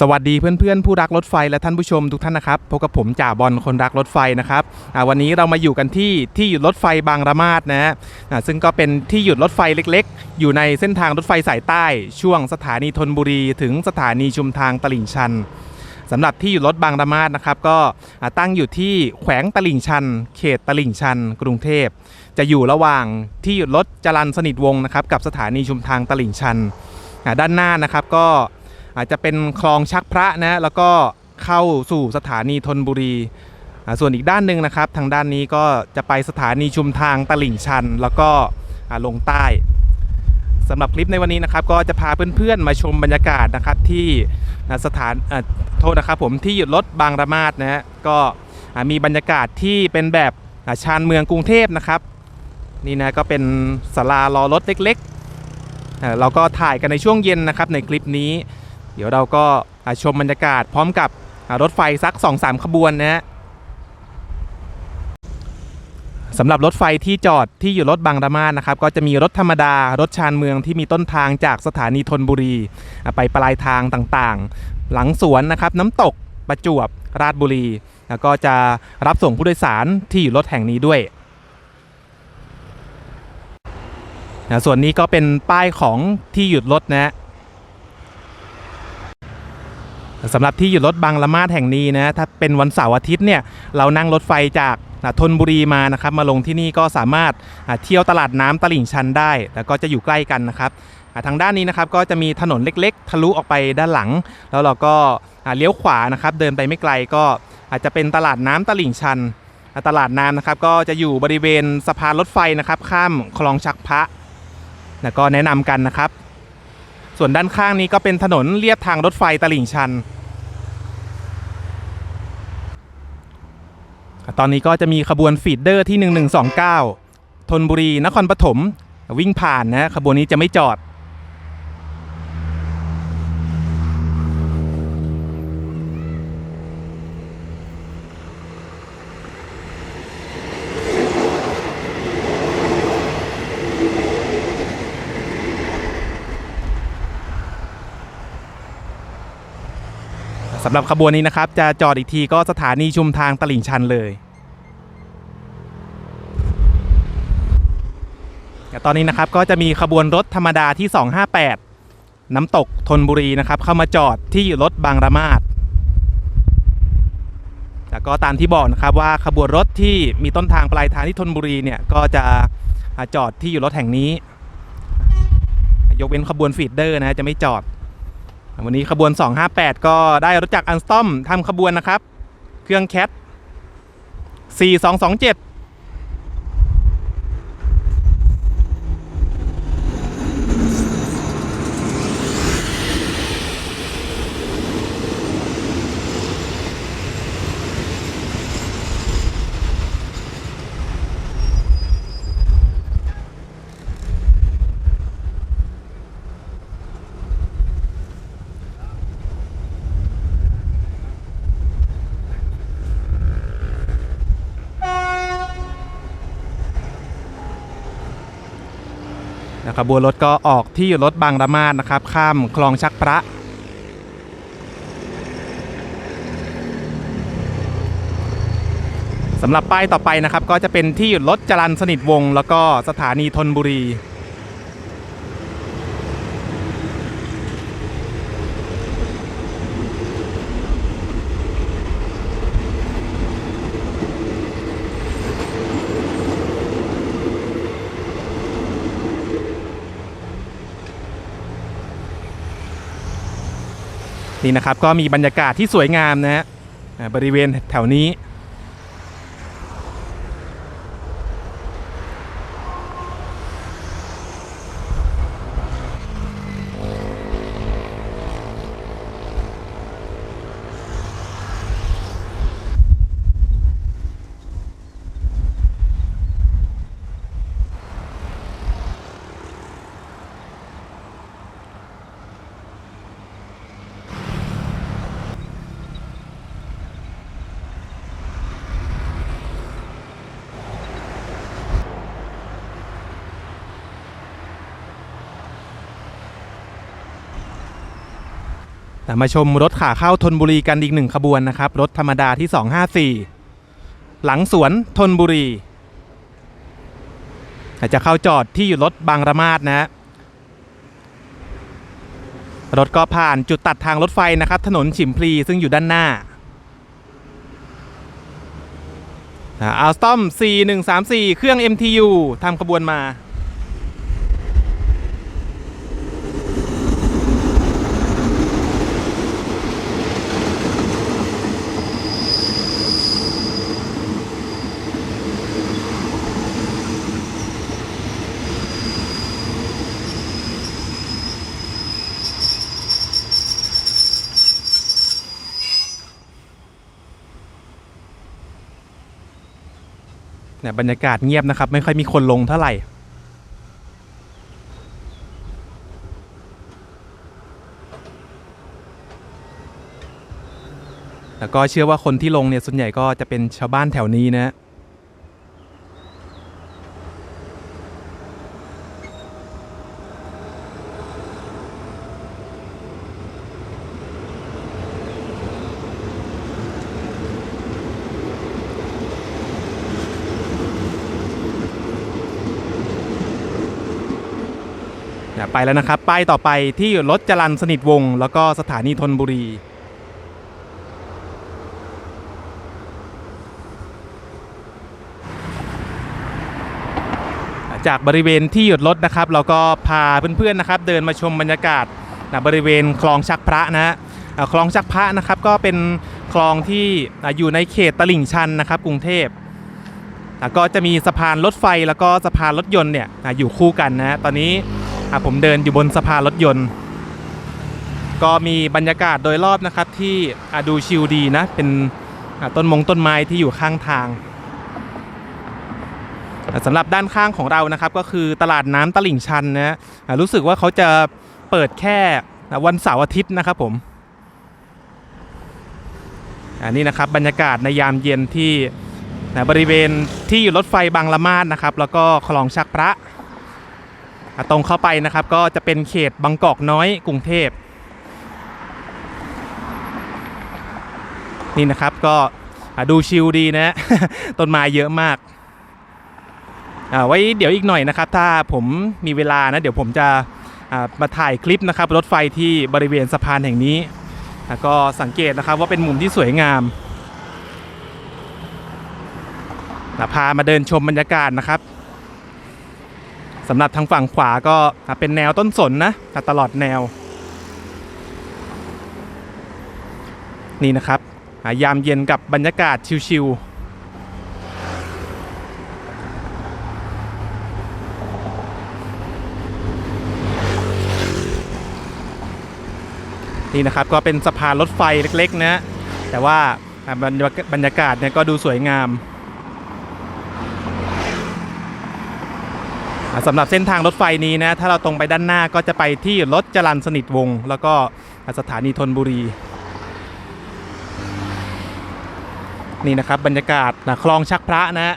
สวัสดีเพื่อนๆ ผู้รักรถไฟและท่านผู้ชมทุกท่านนะครับพบกับผมจ่าบอลคนรักรถไฟนะครับวันนี้เรามาอยู่กันที่ที่หยุดรถไฟบางระมาดนะฮะซึ่งก็เป็นที่หยุดรถไฟเล็กๆ อยู่ในเส้นทางรถไฟสายใต้ ช่วงสถานีธนบุรีถึงสถานีชุมทางตลิ่งชันสำหรับที่หยุดรถบางระมาดนะครับก็ตั้งอยู่ที่แขวงตลิ่งชัน เขตตลิ่งชัน กรุงเทพ จะอยู่ระหว่างที่หยุดรถจรันสนิทวงศ์นะครับกับสถานีชุมทางตลิ่งชันด้านหน้านะครับก็ อาจจะเป็นคลองชักพระนะแล้วก็เข้าสู่สถานีธนบุรีส่วนอีกด้านหนึ่งนะครับ ทางด้านนี้ก็จะไปสถานีชุมทางตลิ่งชัน แล้วก็ลงใต้สำหรับคลิปในวันนี้นะครับ ก็จะพาเพื่อนๆมาชมบรรยากาศนะครับที่สถานโทษนะครับผมที่หยุดรถบางระมาดนะฮะก็มีบรรยากาศที่เป็นแบบชานเมืองกรุงเทพนะครับ นี่นะก็เป็นศาลารอรถเล็กๆเราก็ถ่ายกันในช่วงเย็นนะครับในคลิปนี้ เดี๋ยวเราก็ชมบรรยากาศพร้อมกับรถไฟสัก 2-3 ขบวนนะฮะสำหรับรถไฟที่จอดที่อยู่รถบางระมาดนะครับ ก็จะมีรถธรรมดารถชานเมืองที่มีต้นทางจากสถานีธนบุรี ไปปลายทางต่างๆ หลังสวนนะครับน้ำตกประจวบราชบุรี แล้วก็จะรับส่งผู้โดยสารที่อยู่รถแห่งนี้ด้วยส่วนนี้ก็เป็นป้ายของที่หยุดรถนะฮะ สำหรับที่หยุดรถบางละมาดแห่งนี้นะถ้าเป็นวันเสาร์อาทิตย์เนี่ยเรานั่งรถไฟจากอ่าธนบุรีมานะครับมาลงที่นี่ก็สามารถเที่ยวตลาดน้ำตลิ่งชันได้ แล้วก็จะอยู่ใกล้กันนะครับทางด้านนี้นะครับก็จะมีถนนเล็กๆ ทะลุออกไปด้านหลัง แล้วเราก็เลี้ยวขวานะครับเดินไปไม่ไกลก็อาจจะเป็นตลาดน้ำตลิ่งชัน ตลาดน้ำนะครับก็จะอยู่บริเวณสะพานรถไฟนะครับข้ามคลองชักพระแล้วก็แนะนำกันนะครับ ส่วนด้านข้างนี้ก็เป็นถนนเลียบทางรถไฟตลิ่งชัน ตอนนี้ก็จะมีขบวนฟีดเดอร์ที่ 1129 ทนบุรี นครปฐม วิ่งผ่านนะ ขบวนนี้จะไม่จอด สำหรับขบวนนี้นะครับ จะจอดอีกทีก็สถานีชุมทางตลิ่งชันเลยแต่ตอนนี้นะครับก็จะมีขบวนรถธรรมดาที่ 258 น้ำตกธนบุรีนะครับ เข้ามาจอดที่รถบางระมาดแล้วก็ตามที่บอกนะครับว่าขบวนรถที่มีต้นทางปลายทางที่ธนบุรีเนี่ยก็จะจอดที่อยู่รถแห่งนี้ ยกเว้นขบวนฟีดเดอร์นะจะไม่จอด วันนี้ขบวน 258 ก็ได้รถจักรอันสตอมทำขบวนนะครับ เครื่องแคท4227 ขบวนรถก็ออกที่รถบางระมาดนะครับ ข้ามคลองชักพระสำหรับป้ายต่อไปนะครับ ก็จะเป็นที่หยุดรถจรันสนิทวง แล้วก็สถานีธนบุรี นี่นะครับก็มีบรรยากาศที่สวยงามนะฮะบริเวณแถวนี้ มาชมรถขาเข้าธนบุรีกันอีกหนึ่งขบวนนะครับ รถธรรมดาที่ 254 หลังสวนธนบุรีแต่จะเข้าจอดที่อยู่รถบางระมาดนะฮะรถก็ผ่านจุดตัดทางรถไฟนะครับ ถนนฉิมพลีซึ่งอยู่ด้านหน้าอัลสตอม 4134 เครื่อง MTU ทำขบวนมา เนี่ยบรรยากาศเงียบนะครับ ไม่ค่อยมีคนลงเท่าไหร่แล้วก็เชื่อว่าคนที่ลงเนี่ยส่วนใหญ่ก็จะเป็นชาวบ้านแถวนี้นะ ไปแล้วนะครับ ป้ายต่อไปที่รถจรันสนิทวง แล้วก็สถานีธนบุรีจากบริเวณที่หยุดรถนะครับ เราก็พาเพื่อนๆนะครับ เดินมาชมบรรยากาศนะบริเวณคลองชักพระนะฮะคลองชักพระนะครับก็เป็นคลองที่อยู่ในเขตตลิ่งชันนะครับ กรุงเทพก็จะมีสะพานรถไฟแล้วก็สะพานรถยนต์เนี่ยอ่าอยู่คู่กันนะฮะตอนนี้่ะผมเดินอยู่บนสะพานรถยนต์ ก็มีบรรยากาศโดยรอบนะครับที่อดูชิลดีนะ เป็นต้นมงต้นไม้ที่อยู่ข้างทางสำหรับด้านข้างของเรานะครับ ก็คือตลาดน้ำตลิ่งชันนะอะรู้สึกว่าเขาจะเปิดแค่วันเสาร์อาทิตย์นะครับผมอันนี้นะครับบรรยากาศในยามเย็นที่บริเวณที่อยู่รถไฟบางละมาดนะครับ แล้วก็คลองชักพระ ตรงเข้าไปนะครับก็จะเป็นเขตบางกอกน้อยกรุงเทพนี่นะครับก็ดูชิลดีนะต้นไม้เยอะมากอ่าไว้เดี๋ยวอีกหน่อยนะครับ ถ้าผมมีเวลานะ เดี๋ยวผมจะมาถ่ายคลิปนะครับ รถไฟที่บริเวณสะพานแห่งนี้แล้วก็สังเกตนะครับว่าเป็นมุมที่สวยงามพามาเดินชมบรรยากาศนะครับ สำหรับทางฝั่งขวาก็เป็นแนวต้นสนนะตลอดแนว นี่นะครับยามเย็นกับบรรยากาศชิวๆนี่นะครับก็เป็นสะพานรถไฟเล็กๆนะแต่ว่าบรรยากาศเนี่ยก็ดูสวยงาม อ่า สำหรับเส้นทางรถไฟนี้นะ ถ้าเราตรงไปด้านหน้าก็จะไปที่รถจรันสนิทวง แล้วก็สถานีธนบุรี นี่นะครับบรรยากาศนะคลองชักพระนะฮะ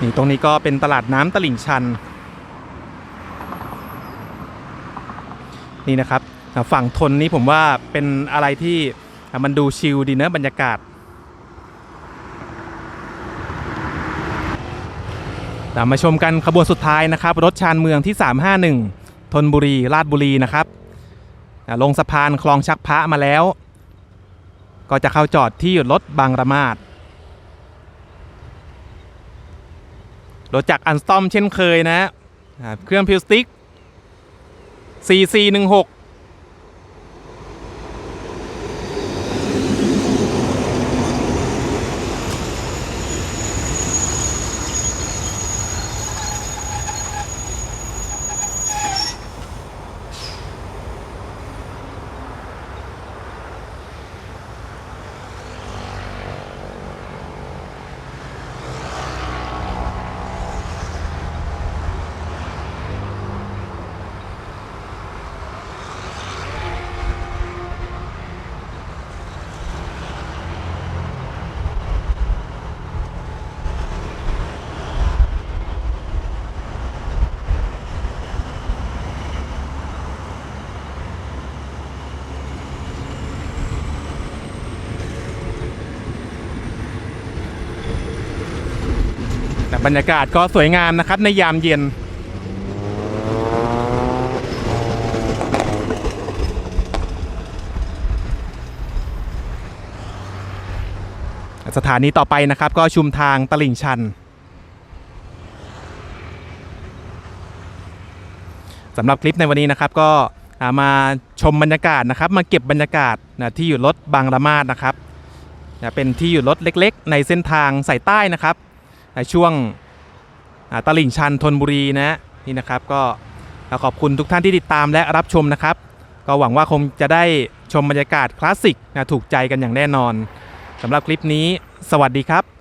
นี่ตรงนี้ก็เป็นตลาดน้ำตลิ่งชัน นี่นะครับฝั่งทนนี้ผมว่าเป็นอะไรที่มันดูชิลดีนะบรรยากาศ ตามมาชมกันขบวนสุดท้ายนะครับ รถชานเมืองที่ 351ธนบุรีราชบุรีนะครับลงสะพานคลองชักพระมาแล้ว ก็จะเข้าจอดที่หยุดรถบางระมาดรถจากอันสตอมเช่นเคยนะ เครื่องพิวสติก 4416 บรรยากาศก็สวยงามนะครับในยามเย็น สถานีต่อไปนะครับก็ชุมทางตลิ่งชันสำหรับคลิปในวันนี้นะครับก็มาชมบรรยากาศนะครับ มาเก็บบรรยากาศนะที่อยู่รถบางละมาดนะครับนะเป็นที่อยู่รถเล็กๆ ในเส้นทางสายใต้นะครับ ในช่วงอ่าตลิ่งชันธนบุรีนะนี่นะครับก็ขอบคุณทุกท่านที่ติดตามและรับชมนะครับ ก็หวังว่าคงจะได้ชมบรรยากาศคลาสสิกนะถูกใจกันอย่างแน่นอนสำหรับคลิปนี้ สวัสดีครับ